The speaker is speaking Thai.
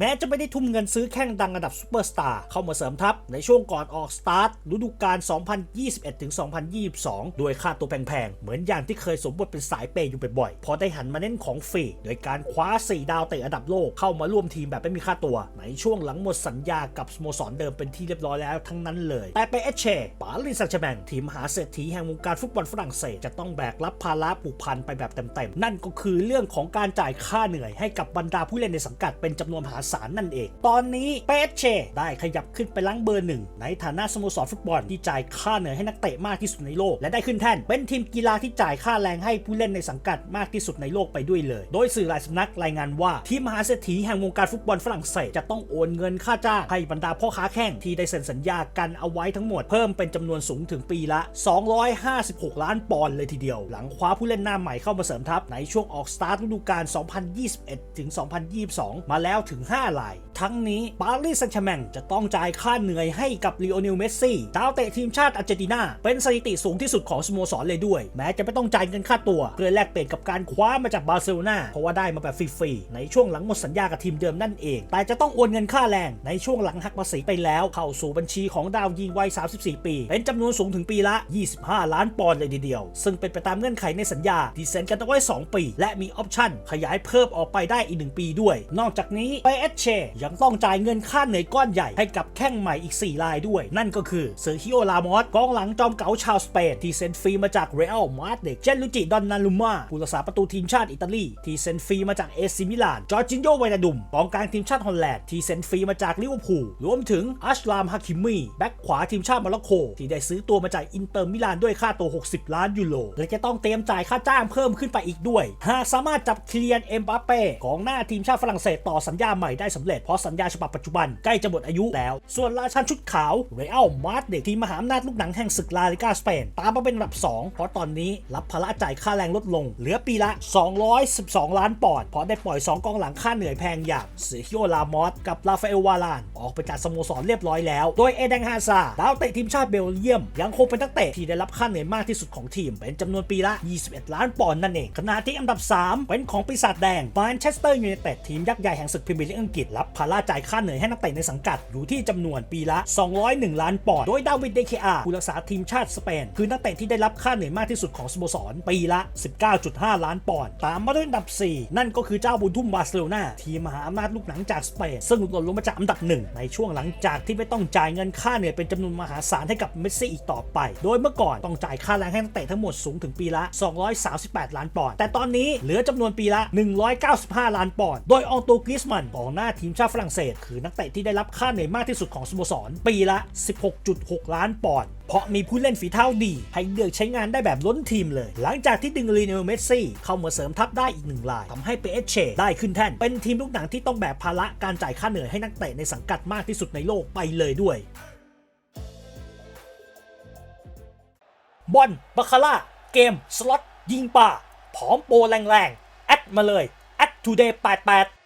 แม้จะไม่ได้ทุ่มเงินซื้อแข้งดังระดับซูเปอร์สตาร์เข้ามาเสริมทัพในช่วงก่อนออกสตาร์ทฤดูกาล 2021-2022 ด้วยค่าตัวแพงๆ เหมือนอย่างที่เคยสมบทเป็นสายเปย์อยู่บ่อยๆ พอได้หันมาเน้นของฟรีโดยการคว้า 4 ดาวเตะอันดับโลกเข้ามาร่วมทีมแบบไม่มีค่าตัว ในช่วงหลังหมดสัญญากับสโมสรเดิมเป็นที่เรียบร้อยแล้วทั้งนั้นเลย แต่ไปเอเชปารีสแซงต์แชร์แมงทีมมหาเศรษฐีแห่งวงการฟุตบอลฝรั่งเศสจะต้องแบกรับภาระผูกพันไปแบบเต็มๆ นั่นก็คือเรื่องของการจ่ายค่าเหนื่อยให้กับบรรดาผู้เล่นในสังกัดเป็นจำนวนมหาศาลนั่นเอง ตอนนี้เปเชได้ขยับขึ้นไปล้งเบอร์หนึ่งในฐานะสโมสรฟุตบอลที่จ่ายค่าเหนื่อยให้นักเตะมากที่สุดในโลก และได้ขึ้นแท่น เป็นทีมกีฬาที่จ่ายค่าแรงให้ผู้เล่นในสังกัดมากที่สุดในโลกไปด้วยเลย โดยสื่อหลายสำนักรายงานว่าทีมมหาเศรษฐีแห่งวงการฟุตบอลฝรั่งเศสจะต้องโอนเงินค่าจ้างให้บรรดาพ่อค้าแข่งที่ได้เซ็นสัญญากันเอาไว้ทั้งหมดเพิ่มเป็นจำนวนสูงถึงปีละ 256 ล้านปอนด์เลยทีเดียว หลังคว้าผู้เล่นหน้าใหม่เข้ามาเสริมทัพในช่วงออกสตาร์ทฤดูกาล 2021 ถึง 2022 มาแล้วถึง5ลาย ทั้งนี้ปารีสแซงต์แชร์แมงจะต้องจ่ายค่าเหนื่อยให้กับลีโอเนลเมสซี่ดาวเตะทีมชาติอาร์เจนตินา เป็นสถิติสูงที่สุดของสโมสรเลยด้วย แม้จะไม่ต้องจ่ายเงินค่าตัว เพื่อแลกเปลี่ยนกับการคว้ามาจากบาร์เซโลนาเพราะว่าได้มาแบบฟรีๆในช่วงหลังหมดสัญญากับทีมเดิมนั่นเอง แต่จะต้องโอนเงินค่าแรงในช่วงหลังหักภาษีไปแล้ว เข้าสู่บัญชีของดาวยิงวัย 34 ปี เป็นจำนวนสูงถึงปีละ 25 ล้านปอนด์เลยทีเดียว ซึ่งเป็นไปตามเงื่อนไขในสัญญาที่เซ็นกันเอาไว้ 2 ปี และมีออปชั่นขยายเพิ่มออกไปได้อีก 1 ปีด้วย นอกจากนี้ไปเอชเชยังต้องจ่ายเงินค่าเหนื่อยก้อนใหญ่ให้กับแข้งใหม่อีก 4 รายด้วย นั่นก็คือเซอร์ฮิโอลามอสกองหลังจอมเก๋าชาวสเปนที่เซ็นฟรีมาจากเรอัลมาดริดเจนลุจิดอนนาลุมาผู้รักษาประตูทีมชาติอิตาลี ที่เซ็นฟรีมาจากเอซิมิลานจอร์จินโยไวนาดุมกองกลางทีมชาติฮอลแลนด์ที่เซ็นฟรีมาจากลิเวอร์พูลรวมถึงอัชรามฮาคิมีแบ็กขวาทีมชาติโมร็อกโกที่ได้ซื้อตัวมาจากอินเตอร์มิลานด้วยค่าตัว 60 ล้านยูโรและจะต้องเตรียมจ่ายค่าจ้างเพิ่มขึ้นไปอีกด้วยหากสามารถจับคิเลียนเอ็มบัปเป้กองหน้าทีมชาติฝรั่งเศสต่อสัญญาใหม่ได้สำเร็จเพราะสัญญาฉบับปัจจุบันใกล้จะหมดอายุแล้ว ส่วนราชันชุดขาวเรอัลมาดริดทีมมหาอำนาจลูกหนังแห่งศึกลาลิกาสเปนตามมาเป็นอันดับ 2 เพราะตอนนี้รับภาระจ่ายค่าแรงลดลง เหลือปีละ 212 ล้านปอนด์เพราะได้ปล่อย 2 กองหลังค่าเหนื่อยแพงอย่างเซฮิโอลามอสกับลาฟาเอลวาลาน ออกไปจากสโมสรเรียบร้อยแล้ว โดยเอเดนฮาซาดาวเตะทีมชาติเบลเยียม ยังคงเป็นนักเตะที่ได้รับค่าเหนื่อยมากที่สุดของทีม เป็นจำนวนปีละ 21 ล้านปอนด์นั่นเองขณะที่อันดับ 3 เป็นของปีศาจแดงแมนเชสเตอร์ยูไนเต็ดทีมยักษ์ใหญ่แห่งศึกพรีเมียร์ลีกอังกฤษรับภาระจ่ายค่าเหนื่อยให้นักเตะในสังกัดอยู่ที่จำนวนปีละ 201 ล้านปอนด์โดยดาวิดเดเคอาผู้รักษาทีมชาติสเปน คือนักเตะที่ได้รับค่าเหนื่อยมากที่สุดของสโมสร ปีละ 19.5 ล้านปอนด์ตามมาด้วยอันดับ 4 นั่นก็คือเจ้าบุญทุ่มบาร์เซโลนาทีมมหาอำนาจลูกหนังจากสเปนซึ่งหล่นลงมาจากอันดับหนึ่งในช่วงหลังจากที่ไม่ต้องจ่ายเงินค่าเหนื่อยเป็นจำนวนมหาศาลให้กับเมสซี่อีกต่อไป โดยเมื่อก่อนต้องจ่ายค่าแรงให้นักเตะทั้งหมดสูงถึงปีละ 238 ล้านปอนด์แต่ตอนนี้เหลือจำนวนปีละ 195 ล้านปอนด์โดยองตูกริสมันกองหน้าทีมชาติฝรั่งเศส คือนักเตะที่ได้รับค่าเหนื่อยมากที่สุดของสโมสร ปีละ 16.6 ล้านปอนด์เพราะมีผู้เล่นฝีเท้าดี ให้เลือกใช้งานได้แบบล้นทีมเลย หลังจากที่ดึงลีเนลเมสซี่เข้ามาเสริมทัพได้อีกหนึ่งรายทำให้เปเอเชได้ขึ้นแท่น เป็นทีมลูกหนังที่ต้องแบกภาระการจ่ายค่าเหนื่อยให้นักเตะในสังกัดมากที่สุดในโลกไปเลยด้วยบอลบาคาร่า เกม สล็อต ยิงป่า ผอมโปรแรงๆ แอดมาเลย แอด today 88